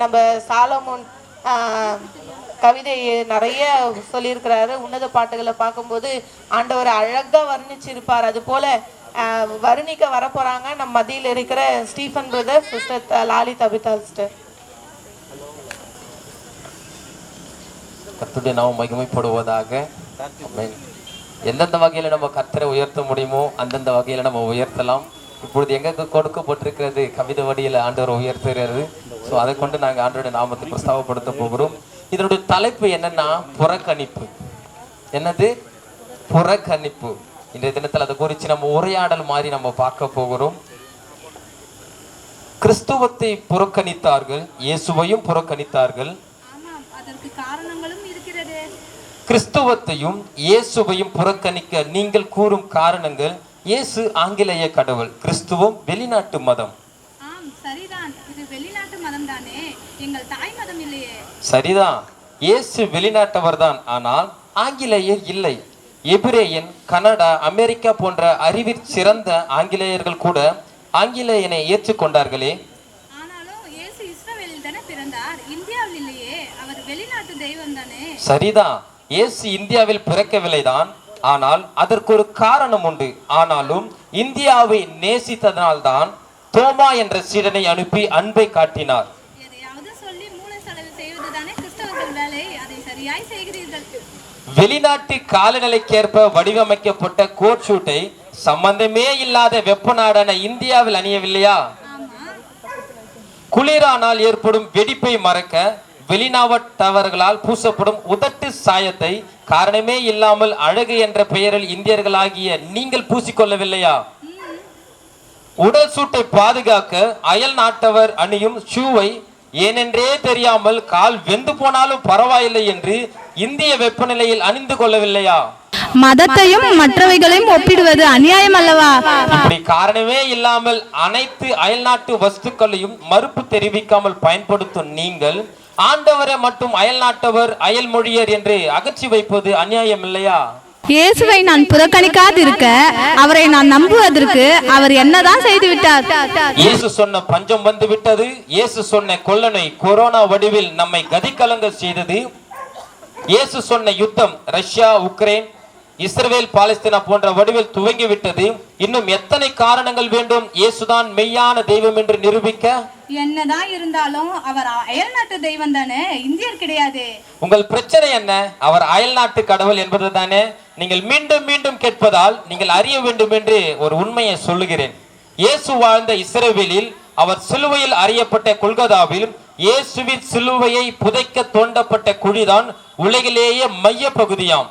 நம்ம சாலமோன் கவிதை நிறைய சொல்லியிருக்கிறாரு. உன்னத பாட்டுகளை பார்க்கும்போது ஆண்டவர் அழகாக வர்ணிச்சிருப்பார். அது போல வர்ணிக்க வரப்போகிறாங்க நம்ம மதியில் இருக்கிற Stephen brother sister Lali Tabitha sister. கர்த்தருடைய நாமம் மகிமைப்படுவதாக. எந்தெந்த வகையில் நம்ம கத்தரை உயர்த்த முடியுமோ அந்தந்த வகையில் நம்ம உயர்த்தலாம். இப்பொழுது எங்களுக்கு கொடுக்கப்பட்டிருக்கிறது கவிதை வடியில் ஆண்டவர் உயர்த்துகிறது ஸோ அதை கொண்டு நாங்கள் ஆண்டோட நாமத்தை பிரஸ்தாபப்படுத்த போகிறோம். இதனுடைய தலைப்பு என்னன்னா புறக்கணிப்பு. என்னது? புறக்கணிப்பு. இன்றைய தினத்தில் அதை குறித்து நம்ம உரையாடல் மாதிரி நம்ம பார்க்க போகிறோம். கிறிஸ்துவத்தை புறக்கணித்தார்கள் இயேசுவையும் புறக்கணித்தார்கள். கிறிஸ்துவத்தையும் இயேசுவையும் புறக்கணிக்க நீங்கள் கூறும் காரணங்கள் இயேசு ஆங்கிலேய கடவுள் கிறிஸ்துவம் வெளிநாட்டு மதம். வெளிநாட்டு மதம் தானே எங்கள் தாய் மதம் இல்லையே. சரிதான் இயேசு வெளிநாட்டவர் தான் ஆனால் ஆங்கிலேயர் இல்லை. எபிரேயன் கனடா அமெரிக்கா போன்ற அறிவிற் சிறந்த ஆங்கிலேயர்கள் கூட ஆங்கிலேயனை ஏற்றுக்கொண்டார்களே ஆனாலும் இயேசு இஸ்ரவேலில் தானே பிறந்தார்? இந்தியாவில் இல்லையே. அவர் வெளிநாட்டு தெய்வம் தானே சரிதான் இயேசு இந்தியாவில் பிறக்கவில்லைதான். ஆனால் அதற்கு ஒரு காரணம் உண்டு. ஆனாலும் இந்தியாவை நேசித்ததனால்தான் தோமா என்ற சீடனை அனுப்பி அன்பை காட்டினார். வெளிநாட்டு காலநிலைக்கேற்ப வடிவமைக்கப்பட்ட கோட் ஷூட்டை சம்பந்தமே இல்லாத வெப்ப நாடான இந்தியாவில் அணியவில்லையா? குளிரானால் ஏற்படும் வெடிப்பை மறக்க வெளிநாட்டவர்களால் பூசப்படும் உதட்டு சாயத்தை காரணமே இல்லாமல் அழகு என்ற பெயரில் இந்தியர்களாகிய நீங்கள் பூசிக்கொள்ளவில்லையா? உடல் சூட்டை பாதுகாக்க அயல் நாட்டவர் அணியும் ஷூவை ஏனென்றே தெரியாமல் கால் வெந்து போனாலும் பரவாயில்லை என்று இந்திய வெப்பநிலையில் அணிந்து கொள்ளவில்லையா? மதத்தையும் மற்றவைகளையும் ஒப்பிடுவது அநியாயம் அல்லவா? இப்படி காரணமே இல்லாமல் அனைத்து அயல்நாட்டு வஸ்துக்களையும் மறுப்பு தெரிவிக்காமல் பயன்படுத்தும் நீங்கள் ஆண்டவரை மட்டும் அயல்நாட்டவர் அயல் மொழியர் என்று அகற்றி வைப்பது அநியாயம் இல்லையா? இயேசுவை நான் புறக்கணிக்காதிருக்க அவரை நான் நம்புவதற்கு அவர் என்னதான் செய்து விட்டார் இயேசு சொன்ன பஞ்சம் வந்து விட்டது இயேசு சொன்ன கொள்ளனை கொரோனா வடிவில் நம்மை கதிகலங்க செய்தது. இயேசு சொன்ன யுத்தம் ரஷ்யா உக்ரைன் இஸ்ரவேல் பாலஸ்தீனா போன்ற வடிவில் துவங்கி விட்டது இன்னும் எத்தனை காரணங்கள் வேண்டும்? இயேசுதான் மெய்யான தெய்வம் என்று நிரூபிக்க. என்னதான் இருந்தாலும் அவர் அயல்நாட்டு தெய்வம் தானே இந்தியர் கிடையாது. உங்கள் பிரச்சனை என்ன? அவர் அயல்நாட்டு கடவுள் என்பது தானே. நீங்கள் மீண்டும் மீண்டும் கேட்பதால் நீங்கள் அறிய வேண்டும் என்று ஒரு உண்மையை சொல்லுகிறேன். இயேசு வாழ்ந்த இஸ்ரவேலில் அவர் சிலுவையில் அறியப்பட்ட கொல்கதாவில் இயேசுவின் சிலுவையை புதைக்க தோண்டப்பட்ட குழிதான் உலகிலேயே மைய பகுதியாம்.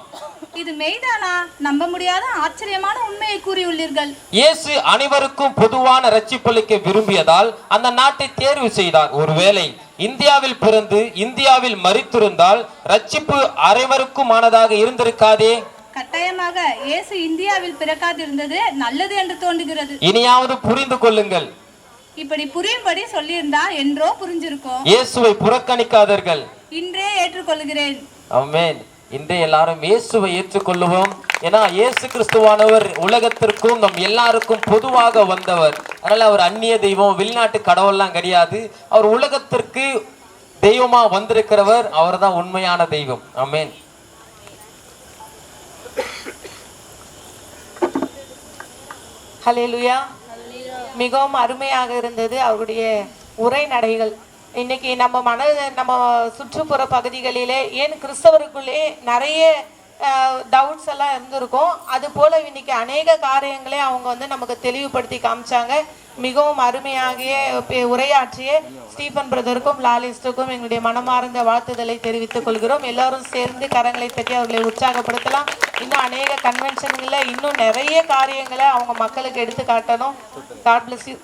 இது மெய்தானா? நம்ப முடியாத ஆச்சரியமான உண்மையை கூறியுள்ளீர்கள். இயேசு அனைவருக்கும் பொதுவான ரட்சிப்பளிக்க விரும்பியதால் அந்த நாட்டை தேர்வு செய்தார். ஒருவேளை இந்தியாவில் பிறந்து இந்தியாவில் மறித்திருந்தால் ரட்சிப்பு அனைவருக்குமானதாக இருந்திருக்காதே? கட்டாயமாக இயேசு இந்தியாவில் பிறக்காதிருந்தது நல்லது என்று தோன்றுகிறது. இனியாவது புரிந்து கொள்ளுங்கள். இப்படி புரியும்படி சொல்லியிருந்தா என்றோ புரிஞ்சிருக்கும் இயேசுவை புறக்கணிக்காதீர்கள். இன்றே ஏற்றுக்கொள்கிறேன். ஆமென். இன்று எல்லாரும் இயேசுவை ஏற்றுக்கொள்ளுவோம். ஏன்னா இயேசு கிறிஸ்துவானவர் உலகத்திற்கும் நம் எல்லாருக்கும் பொதுவாக வந்தவர். அதனால அவர் அந்நிய தெய்வம் வெளிநாட்டு கடவுள்லாம் கிடையாது. அவர் உலகத்திற்கு தெய்வமா வந்திருக்கிறவர் அவர்தான் உண்மையான தெய்வம். ஆமென். ஹalleluya. மிகவும் அருமையாக இருந்தது அவருடைய உரைநடைகள் இன்னைக்கு நம்ம மன நம்ம சுற்றுப்புற பகுதிகளிலே ஏன் கிறிஸ்தவருக்குள்ளே நிறைய டவுட்ஸ் எல்லாம் இருந்திருக்கும். அது போல இன்னைக்கு அநேக காரியங்களே அவங்க வந்து நமக்கு தெளிவுபடுத்தி காமிச்சாங்க. மிகவும் அருமையாகிய உரையாற்றிய ஸ்டீஃபன் பிரதருக்கும் லாலிஸ்டுக்கும் எங்களுடைய மனமார்ந்த வாழ்த்துதலை தெரிவித்துக் கொள்கிறோம். எல்லாரும் சேர்ந்து கரங்களை தட்டி அவர்களை உற்சாகப்படுத்தலாம். இன்னும் அநேக கன்வென்ஷன்களில் இன்னும் நிறைய காரியங்களை அவங்க மக்களுக்கு எடுத்து காட்டணும். God bless you